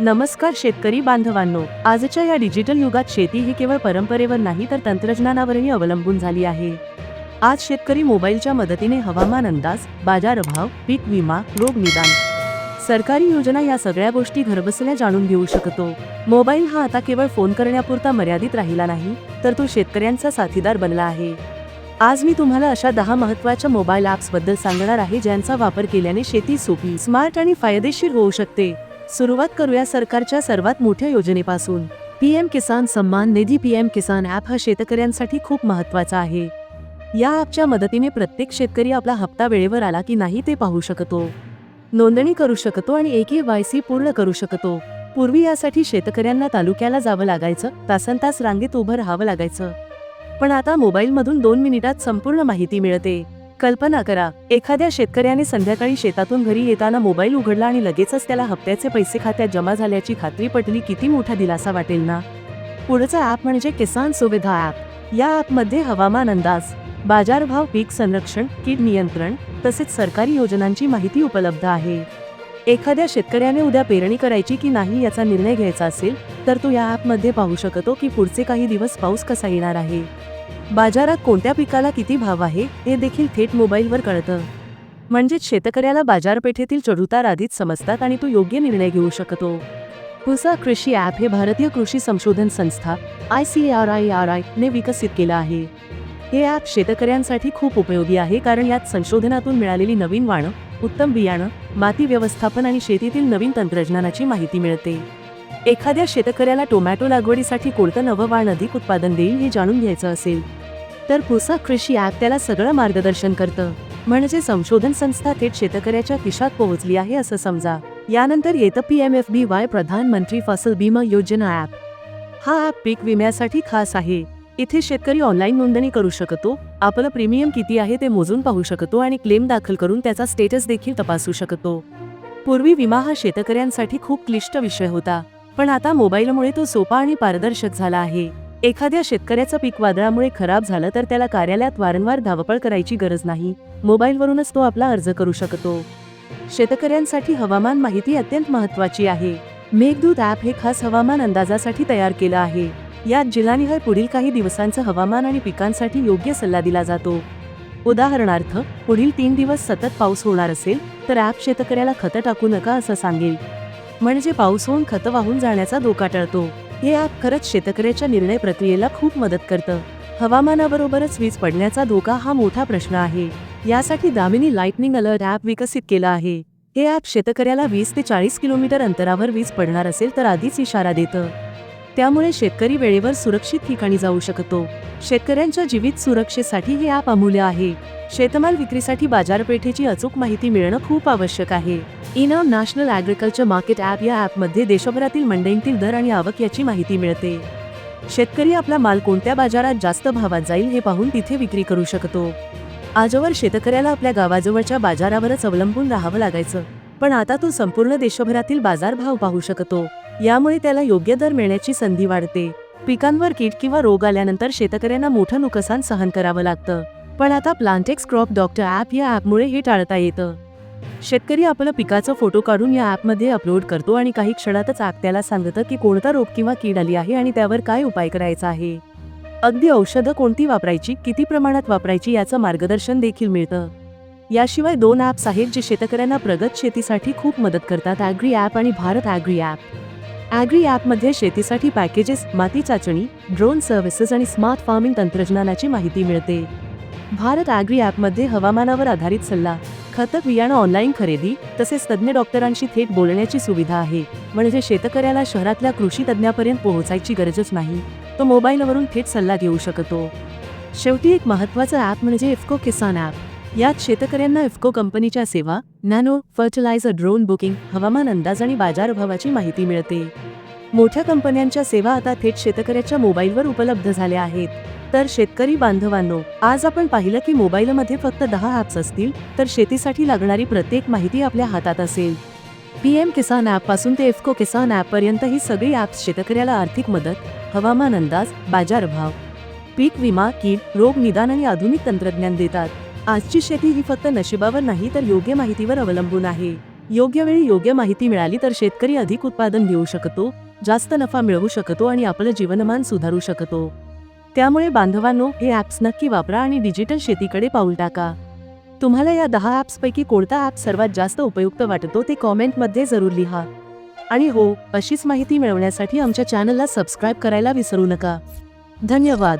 नमस्कार शेतकरी बांधवांनो आजच्या या डिजिटल युगात शेती ही केवळ परंपरेवर नाही तर तंत्रज्ञानावरही अवलंबून झाली आहे. आज शेतकरी मोबाईलच्या मदतीने हवामान अंदाज बाजारभाव पीक विमा रोग निदान सरकारी योजना या सगळ्या गोष्टी घरबसल्या जाणून घेऊ शकतो. मोबाईल हा आता केवळ फोन करण्यापुरता मर्यादित राहिला नाही तर तो शेतकऱ्यांचा साथीदार बनला आहे. आज मी तुम्हाला अशा दहा महत्त्वाच्या मोबाईल ॲप्सबद्दल सांगणार आहे ज्यांचा वापर केल्याने शेती सोपी स्मार्ट आणि फायदेशीर होऊ शकते. सुरुवात करूया सरकारच्या सर्वात मोठ्या योजनेपासून. पीएम किसान सन्मान निधी पीएम किसान ॲप हा शेतकऱ्यांसाठी खूप महत्त्वाचा आहे. या ॲपच्या मदतीने प्रत्येक शेतकरी आपला हप्ता वेळेवर आला की नाही ते पाहू शकतो. नोंदणी करू शकतो आणि एक वाय सी पूर्ण करू शकतो. पूर्वी यासाठी शेतकऱ्यांना तालुक्याला जावं लागायचं तासन तास रांगेत उभं राहावं लागायचं. पण आता मोबाईलमधून दोन मिनिटात संपूर्ण माहिती मिळते. कल्पना करा एखाद्या शेतकऱ्याने संध्याकाळी शेतातून घरी येताना मोबाईल उघडला आणि लगेचच त्याला हप्त्याचे पैसे खात्यात जमा झाल्याची खात्री पटली किती मोठा दिलासा वाटेल ना? पुढचा ॲप म्हणजे किसान सुविधा ॲप या ॲपमध्ये हवामान अंदाज बाजारभाव पीक संरक्षण कीड नियंत्रण तसेच सरकारी योजनांची माहिती उपलब्ध आहे. एखाद्या शेतकऱ्याने उद्या पेरणी करायची की नाही याचा निर्णय घ्यायचा असेल तर तो या ॲपमध्ये पाहू शकतो की पुढचे काही दिवस पाऊस कसा येणार आहे. बाजारात कोणत्या पिकाला किती भाव आहे हे देखील थेट मोबाईलवर कळतं. म्हणजेच शेतकऱ्याला बाजारपेठेतील चढउतार आधीच समजतात आणि तो योग्य निर्णय घेऊ शकतो. पुसा कृषी ॲप हे भारतीय कृषी संशोधन संस्था I C R I R I ने विकसित केलं आहे. हे ॲप शेतकऱ्यांसाठी खूप उपयोगी आहे कारण यात संशोधनातून मिळालेली नवीन वाणं उत्तम बियाणं माती व्यवस्थापन आणि शेतीतील नवीन तंत्रज्ञानाची माहिती मिळते. एखाद्या शेतकऱ्याला टोमॅटो लागवडीसाठी कोणतं नवं वाण अधिक उत्पादन देईल हे जाणून घ्यायचं असेल. तर पुसा कृषी ॲप त्याला सगळं मार्गदर्शन करतं. म्हणजे संशोधन संस्था थेट शेतकऱ्याच्या खिशात पोहोचली आहे असं समजा. यानंतर येतं P M F B Y प्रधानमंत्री फसल बीमा योजना ॲप. हा ॲप पीक विम्यासाठी खास आहे. इथे शेतकरी ऑनलाईन नोंदणी करू शकतो आपलं प्रीमियम किती आहे ते मोजून पाहू शकतो आणि क्लेम दाखल करून त्याचा स्टेटस देखील तपासू शकतो. पूर्वी विमा हा शेतकऱ्यांसाठी खूप क्लिष्ट विषय होता पण आता मोबाईलमुळे तो सोपा आणि पारदर्शक झाला आहे. एखाद्या शेतकऱ्याचं पीक वादळामुळे खराब झालं तर त्याला कार्यालयात वारंवार धावपळ करायची गरज नाही. मोबाईलवरूनच तो आपला अर्ज करू शकतो. शेतकऱ्यांसाठी हवामान माहिती अत्यंत महत्वाची आहे. मेघदूत ॲप हे खास हवामान अंदाजासाठी तयार केलं आहे. यात जिल्हानिहाय पुढील काही दिवसांचं हवामान आणि पिकांसाठी योग्य सल्ला दिला जातो. उदाहरणार्थ पुढील तीन दिवस सतत पाऊस होणार असेल तर ॲप शेतकऱ्याला खतं टाकू नका असं सांगेल. म्हणजे पाऊस होऊन खतं वाहून जाण्याचा धोका टळतो. हे ॲप खरंच शेतकऱ्याच्या निर्णय प्रक्रियेला खूप मदत करतं. हवामानाबरोबरच वीज पडण्याचा धोका हा मोठा प्रश्न आहे. यासाठी दामिनी लाइटनिंग अलर्ट ॲप विकसित केलं आहे. हे ॲप शेतकऱ्याला वीस ते चाळीस किलोमीटर अंतरावर वीज पडणार असेल तर आधीच इशारा देतं. त्यामुळे शेतकरी वेळेवर सुरक्षित ठिकाणी जाऊ शकतो. शेतकऱ्यांच्या जीवित सुरक्षेसाठी हे ॲप अमूल्य आहे. शेतमाल विक्रीसाठी बाजारपेठेची अचूक माहिती मिळणं खूप आवश्यक आहे. In national agriculture market app या ॲपमध्ये देशभरातील मंडईतील दर आणि आवक याची माहिती मिळते. शेतकरी आपला माल कोणत्या बाजारात जास्त भावात जाईल हे पाहून तिथे विक्री करू शकतो. आजवर शेतकऱ्याला आपल्या गावाजवळच्या बाजारावरच अवलंबून राहावं लागायचं. पण आता तो संपूर्ण देशभरातील बाजारभाव पाहू शकतो. यामुळे त्याला योग्य दर मिळण्याची संधी वाढते. पिकांवर कीड किंवा रोग आल्यानंतर शेतकऱ्यांना मोठं नुकसान सहन करावं लागतं. पण आता प्लांटेक्स क्रॉप डॉक्टर ॲप या ॲपमुळे हे टाळता येतं. शेतकरी आपलं पिकाचं फोटो काढून या ॲपमध्ये अपलोड करतो आणि काही क्षणातच ॲप त्याला सांगतं की कोणता रोग किंवा कीड आली आहे आणि त्यावर काय उपाय करायचा आहे. अगदी औषधं कोणती वापरायची किती प्रमाणात वापरायची याचं मार्गदर्शन देखील मिळतं. याशिवाय दोन ॲप्स आहेत जे शेतकऱ्यांना प्रगत शेतीसाठी खूप मदत करतात ॲग्री ॲप आणि भारत ॲग्री ॲप ॲग्री ॲपमध्ये शेतीसाठी पॅकेजेस माती चाचणी ड्रोन सर्व्हिसेस आणि स्मार्ट फार्मिंग तंत्रज्ञानाची माहिती मिळते. भारत ॲग्री ॲपमध्ये हवामानावर आधारित सल्ला खतं बियाणं ऑनलाईन खरेदी तसेच तज्ज्ञ डॉक्टरांशी थेट बोलण्याची सुविधा आहे. म्हणजे शेतकऱ्याला शहरातल्या कृषी तज्ज्ञापर्यंत पोहोचायची गरजच नाही. तो मोबाईलवरून थेट सल्ला घेऊ शकतो. शेवटी एक महत्त्वाचं ॲप म्हणजे इफ्को किसान ॲप यात शेतकऱ्यांना इफ्को कंपनीच्या सेवा नॅनो फर्टिलायझर ड्रोन बुकिंग हवामान अंदाज आणि बाजारभावाची माहिती मिळते. मोठ्या कंपन्यांच्या सेवा आता थेट शेतकऱ्याच्या मोबाईलवर उपलब्ध झाल्या आहेत. तर शेतकरी बांधवांनो आज आपण पाहिलं की मोबाईलमध्ये फक्त दहा ॲप्स असतील तर शेतीसाठी लागणारी प्रत्येक माहिती आपल्या हातात असेल. पीएम किसान ॲप पासून ते इफ्को किसान ॲप पर्यंत ही सगळी ॲप्स शेतकऱ्याला आर्थिक मदत हवामान अंदाज बाजारभाव पीक विमा कीड रोग निदान आणि आधुनिक तंत्रज्ञान देतात. आजची शेती ही फक्त नशिबावर नाही तर योग्य माहितीवर अवलंबून आहे. योग्य वेळी योग्य माहिती मिळाली तर शेतकरी अधिक उत्पादन घेऊ शकतो जास्त नफा मिळवू शकतो आणि आपलं जीवनमान सुधारू शकतो. त्यामुळे बांधवांनो हे ॲप्स नक्की वापरा आणि डिजिटल शेतीकडे पाऊल टाका. तुम्हाला या दहा ॲप्सपैकी कोणता ॲप सर्वात जास्त उपयुक्त वाटतो ते कॉमेंटमध्ये जरूर लिहा. आणि हो अशीच माहिती मिळवण्यासाठी आमच्या चॅनलला सबस्क्राईब करायला विसरू नका. धन्यवाद.